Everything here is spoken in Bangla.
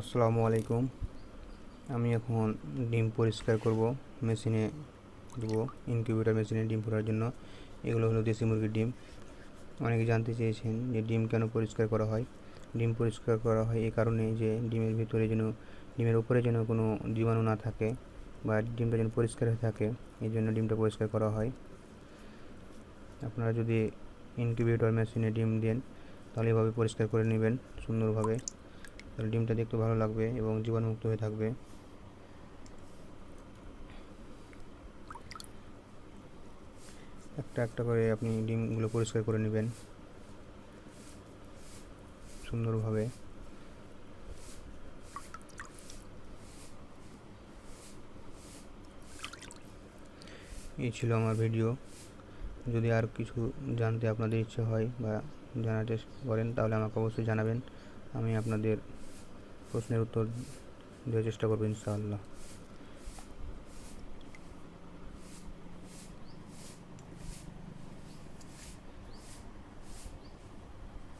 আসসালামু আলাইকুম। আমি এখন ডিম পরিষ্কার করব, মেশিনে দেবো ইনকিউবেটর মেশিনে ডিম ফোটার জন্য। এগুলো হলো দেশি মুরগির ডিম। অনেকে জানতে চেয়েছেন যে ডিম কেন পরিষ্কার করা হয়? ডিম পরিষ্কার করা হয় এই কারণে যে ডিমের ভিতরে যেন, ডিমের উপরে যেন কোনো জীবাণু না থাকে বা ডিমটা যেন পরিষ্কার হয়ে থাকে, এই জন্য ডিমটা পরিষ্কার করা হয়। আপনারা যদি ইনকিউবেটর মেশিনে ডিম দেন, তাহলে এভাবে পরিষ্কার করে নেবেন সুন্দরভাবে। তাহলে ডিমটা দেখতে ভালো লাগবে এবং জীবাণুমুক্ত হয়ে থাকবে। একটা একটা করে আপনি ডিমগুলো পরিষ্কার করে নেবেন। সুন্দরভাবে। এই ছিল আমার ভিডিও। যদি আর কিছু জানতে আপনাদের ইচ্ছে হয় বা চেষ্টা করেন, তাহলে আমাকে অবশ্যই জানাবেন। আমি আপনাদের প্রশ্নের উত্তর দেওয়ার চেষ্টা করব ইনশাআল্লাহ।